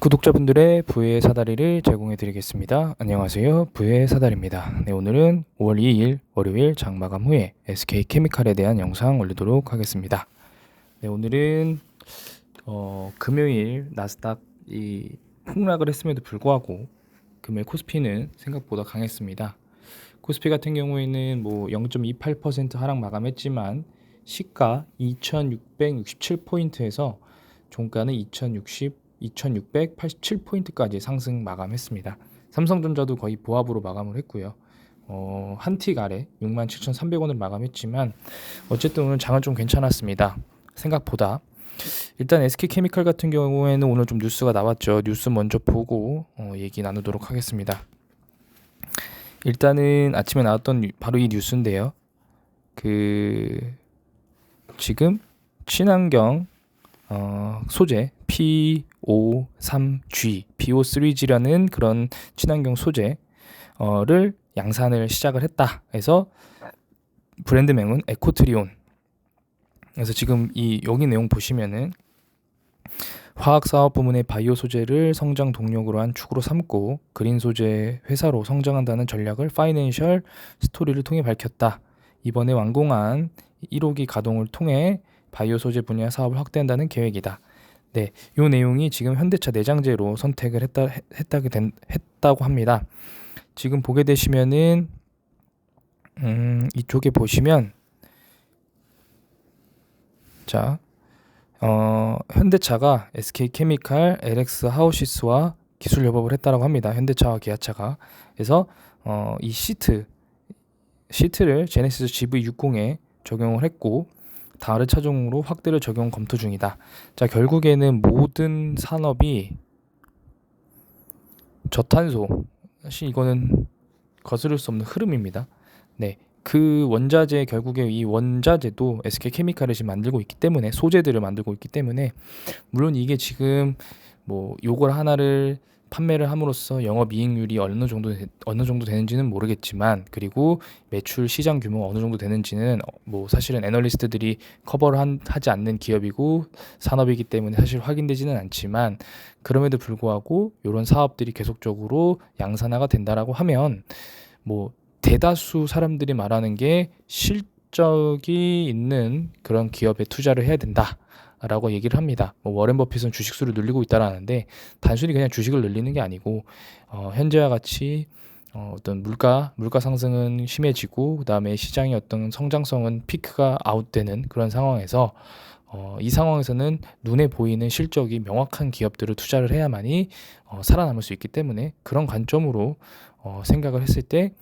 구독자분들의 부의 사다리를 제공해 드리겠습니다. 안녕하세요. 부의 사다리입니다. 네, 오늘은 5월 2일 월요일 장마감 후에 SK 케미칼에 대한 영상 올리도록 하겠습니다. 네, 오늘은 어, 금요일 나스닥이 폭락을 했음에도 불구하고 금요일 코스피는 생각보다 강했습니다. 코스피 같은 경우에는 뭐 0.28% 하락 마감했지만 시가 2,667포인트에서 종가는 2,060 2687포인트까지 상승 마감했습니다. 삼성전자도 거의 보합으로 마감을 했고요. 어, 한틱 아래 67,300원을 마감했지만 어쨌든 오늘 장은 좀 괜찮았습니다. 생각보다 일단 SK케미칼 같은 경우에는 오늘 좀 뉴스가 나왔죠. 뉴스 먼저 보고 어, 얘기 나누도록 하겠습니다. 일단은 아침에 나왔던 바로 이 뉴스인데요. 그 지금 친환경 어, 소재 PO3G, PO3G라는 그런 친환경 소재를 양산을 시작을 했다. 해서 브랜드명은 에코트리온. 그래서 지금 이 여기 내용 보시면은 화학 사업 부문의 바이오 소재를 성장 동력으로 한 축으로 삼고 그린 소재 회사로 성장한다는 전략을 파이낸셜 스토리를 통해 밝혔다. 이번에 완공한 1호기 가동을 통해 바이오 소재 분야 사업을 확대한다는 계획이다. 네, 요 내용이 지금 현대차 내장재로 선택을 했다 했다게 된, 했다고 합니다. 지금 보게 되시면은 음, 이쪽에 보시면 자, 어, 현대차가 SK 케미칼, LX 하우시스와 기술 협업을 했다라고 합니다. 현대차와 기아차가. 그래서 어, 이 시트 시트를 제네시스 GV60에 적용을 했고 다른 차종으로 확대를 적용 검토 중이다. 자, 결국에는 모든 산업이 저탄소 사실 이거는 거스를 수 없는 흐름입니다. 네. 그 원자재 결국에 이 원자재도 SK 케미칼을 지금 만들고 있기 때문에 소재들을 만들고 있기 때문에 물론 이게 지금 뭐 요걸 하나를 판매를 함으로써 영업 이익률이 어느 정도 어느 정도 되는지는 모르겠지만 그리고 매출 시장 규모가 어느 정도 되는지는 어, 뭐 사실은 애널리스트들이 커버를 한, 하지 않는 기업이고 산업이기 때문에 사실 확인되지는 않지만 그럼에도 불구하고 이런 사업들이 계속적으로 양산화가 된다라고 하면 뭐 대다수 사람들이 말하는 게 실적이 있는 그런 기업에 투자를 해야 된다. 라고 얘기를 합니다. 뭐 워렌 버핏은 주식수를 늘리고 있다라는데 단순히 그냥 주식을 늘리는 게 아니고 어, 현재와 같이 어, 어떤 물가 물가 상승은 심해지고 그다음에 시장의 어떤 성장성은 피크가 아웃되는 그런 상황에서 어, 이 상황에서는 눈에 보이는 실적이 명확한 기업들을 투자를 해야만이 어, 살아남을 수 있기 때문에 그런 관점으로 어, 생각을 했을 때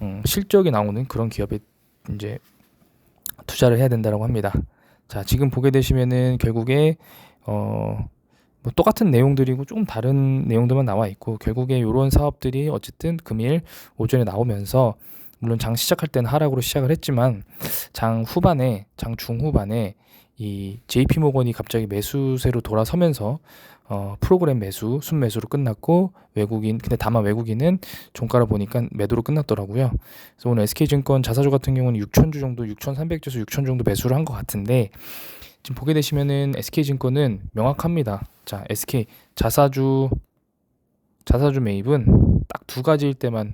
음, 실적이 나오는 그런 기업에 이제 투자를 해야 된다라고 합니다. 자, 지금 보게 되시면은 결국에 어, 뭐 똑같은 내용들이고 조금 다른 내용들만 나와 있고 결국에 이런 사업들이 어쨌든 금일 오전에 나오면서 물론 장 시작할 때는 하락으로 시작을 했지만 장 후반에 장 중후반에 이 JP 모건이 갑자기 매수세로 돌아서면서 어, 프로그램 매수, 순매수로 끝났고 외국인 근데 다만 외국인은 종가를 보니까 매도로 끝났더라고요. 그래서 오늘 SK증권 자사주 같은 경우는 6천주 정도, 6,300주에서 6천 정도 매수를 한 것 같은데 지금 보게 되시면은 SK증권은 명확합니다. 자, SK 자사주 자사주 매입은 딱 두 가지일 때만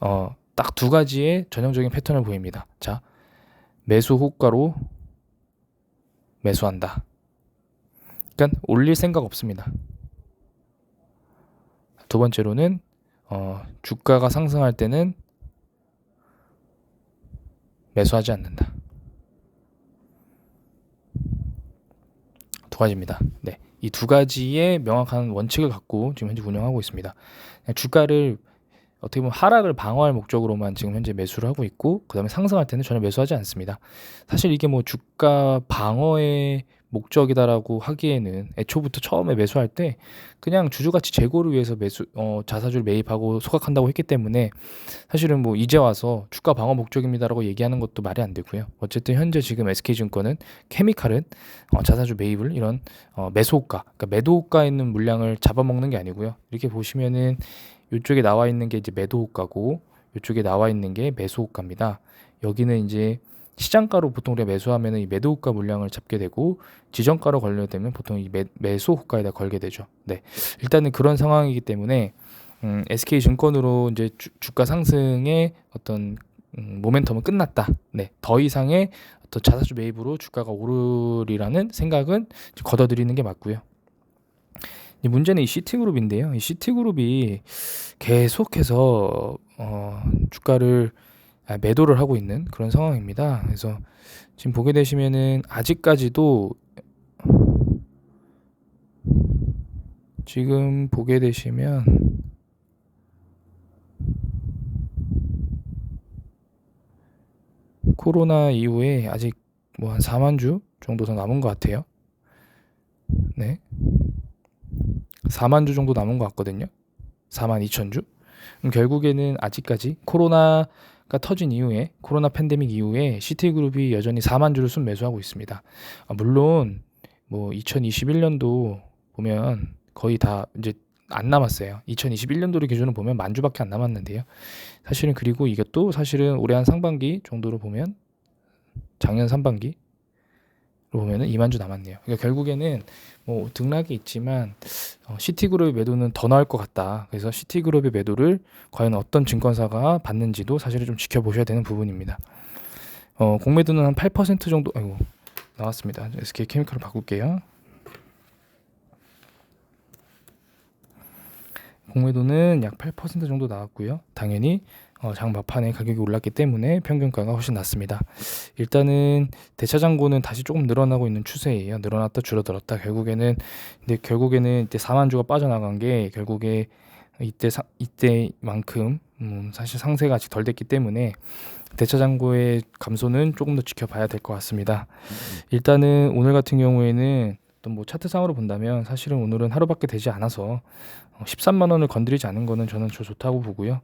어, 딱 두 가지의 전형적인 패턴을 보입니다. 자, 매수 호가로 매수한다. 그러니까 올릴 생각 없습니다. 두 번째로는 어, 주가가 상승할 때는 매수하지 않는다. 두 가지입니다. 네. 이 두 가지의 명확한 원칙을 갖고 지금 현재 운영하고 있습니다. 주가를 어떻게 보면 하락을 방어할 목적으로만 지금 현재 매수를 하고 있고 그다음에 상승할 때는 전혀 매수하지 않습니다. 사실 이게 뭐 주가 방어의 목적이다라고 하기에는 애초부터 처음에 매수할 때 그냥 주주가치 재고를 위해서 매수 어, 자사주를 매입하고 소각한다고 했기 때문에 사실은 뭐 이제 와서 주가 방어 목적입니다라고 얘기하는 것도 말이 안 되고요. 어쨌든 현재 지금 SK증권은 케미칼은 어, 자사주 매입을 이런 어, 매수호가 그러니까 매도호가 있는 물량을 잡아먹는 게 아니고요. 이렇게 보시면은 이쪽에 나와 있는 게 이제 매도 호가고 이쪽에 나와 있는 게 매수 호가입니다. 여기는 이제 시장가로 보통 우리가 매수하면 이 매도 호가 물량을 잡게 되고 지정가로 걸려야 되면 보통 이 매, 매수 호가에다 걸게 되죠. 네, 일단은 그런 상황이기 때문에 음, SK 증권으로 이제 주, 주가 상승의 어떤 음, 모멘텀은 끝났다. 네, 더 이상의 어떤 자사주 매입으로 주가가 오르리라는 생각은 걷어들이는 게 맞고요. 이 문제는 이 시티그룹인데요. 이 시티그룹이 계속해서 어, 주가를 아, 매도를 하고 있는 그런 상황입니다. 그래서 지금 보게 되시면은 아직까지도 지금 보게 되시면 코로나 이후에 아직 뭐 한 4만 주 정도 더 남은 것 같아요. 네. 4만 주 정도 남은 것 같거든요. 4만 2천 주. 결국에는 아직까지 코로나가 터진 이후에 코로나 팬데믹 이후에 시티그룹이 여전히 4만 주를 순 매수하고 있습니다. 아, 물론 뭐 2021년도 보면 거의 다 이제 안 남았어요. 2021년도를 기준으로 보면 만 주밖에 안 남았는데요. 사실은 그리고 이것도 사실은 올해 한 상반기 정도로 보면 작년 상반기 보면은 2만 주 남았네요. 그러니까 결국에는 뭐 등락이 있지만 어, 시티그룹의 매도는 더 나을 것 같다. 그래서 시티그룹의 매도를 과연 어떤 증권사가 받는지도 사실은 좀 지켜보셔야 되는 부분입니다. 어, 공매도는 한 8% 정도 아이고 나왔습니다. SK 케미칼을 바꿀게요. 공매도는 약 8% 정도 나왔고요. 당연히 어, 장 막판에 가격이 올랐기 때문에 평균가가 훨씬 낮습니다. 일단은 대차 잔고는 다시 조금 늘어나고 있는 추세예요. 늘어났다 줄어들었다. 결국에는 근데 결국에는 이때 4만 주가 빠져나간 게 결국에 이때 사, 이때만큼 음, 사실 상세가 아직 덜 됐기 때문에 대차 잔고의 감소는 조금 더 지켜봐야 될 것 같습니다. 일단은 오늘 같은 경우에는 또뭐 차트상으로 본다면 사실은 오늘은 하루밖에 되지 않아서 13만 원을 건드리지 않은 거는 저는 저 좋다고 보고요.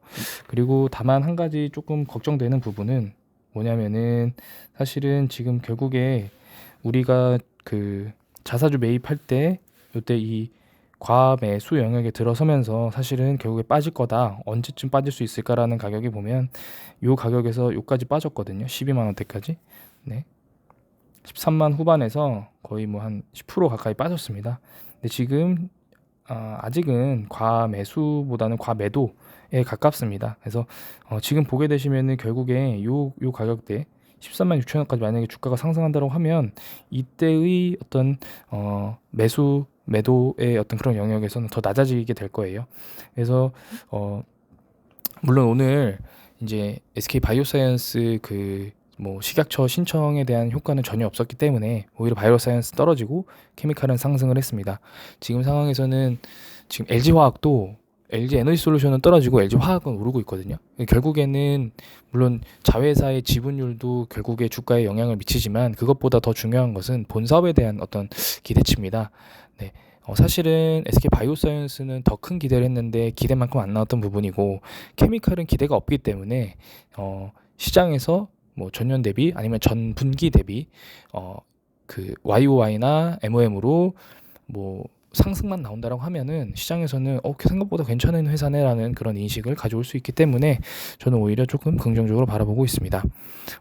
그리고 다만 한 가지 조금 걱정되는 부분은 뭐냐면은 사실은 지금 결국에 우리가 그 자사주 매입할 때 요때 이 과매수 영역에 들어서면서 사실은 결국에 빠질 거다. 언제쯤 빠질 수 있을까라는 가격이 보면 요 가격에서 요까지 빠졌거든요. 12만 원대까지. 네. 13만 후반에서 거의 뭐 한 10% 가까이 빠졌습니다. 근데 지금 어, 아직은 과매수보다는 과매도에 가깝습니다. 그래서 어, 지금 보게 되시면은 결국에 요, 요 가격대 13만 6천 원까지 만약에 주가가 상승한다고 하면 이때의 어떤 어, 매수 매도의 어떤 그런 영역에서는 더 낮아지게 될 거예요. 그래서 어, 물론 오늘 이제 SK 바이오사이언스 그 뭐 식약처 신청에 대한 효과는 전혀 없었기 때문에 오히려 바이오사이언스 떨어지고 케미칼은 상승을 했습니다. 지금 상황에서는 지금 LG 화학도 LG 에너지 솔루션은 떨어지고 LG 화학은 오르고 있거든요. 결국에는 물론 자회사의 지분율도 결국에 주가에 영향을 미치지만 그것보다 더 중요한 것은 본 사업에 대한 어떤 기대치입니다. 네. 어, 사실은 SK 바이오사이언스는 더 큰 기대를 했는데 기대만큼 안 나왔던 부분이고 케미칼은 기대가 없기 때문에 어, 시장에서 뭐 전년 대비 아니면 전 분기 대비 어 그 YOY나 MOM으로 뭐 상승만 나온다라고 하면은 시장에서는 어 생각보다 괜찮은 회사네라는 그런 인식을 가져올 수 있기 때문에 저는 오히려 조금 긍정적으로 바라보고 있습니다.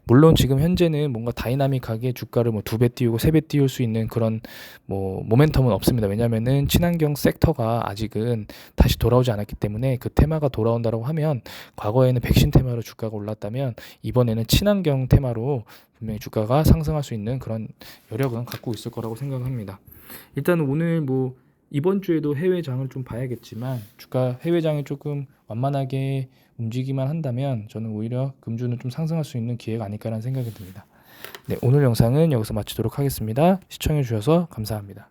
물론 지금 현재는 뭔가 다이나믹하게 주가를 뭐 두 배 띄우고 세 배 띄울 수 있는 그런 뭐 모멘텀은 없습니다. 왜냐면은 친환경 섹터가 아직은 다시 돌아오지 않았기 때문에 그 테마가 돌아온다라고 하면 과거에는 백신 테마로 주가가 올랐다면 이번에는 친환경 테마로 분명히 주가가 상승할 수 있는 그런 여력은 갖고 있을 거라고 생각합니다. 일단 오늘 뭐 이번 주에도 해외장을 좀 봐야겠지만 주가 해외장이 조금 완만하게 움직이만 한다면 저는 오히려 금주는 좀 상승할 수 있는 기회가 아닐까라는 생각이 듭니다. 네, 오늘 영상은 여기서 마치도록 하겠습니다. 시청해 주셔서 감사합니다.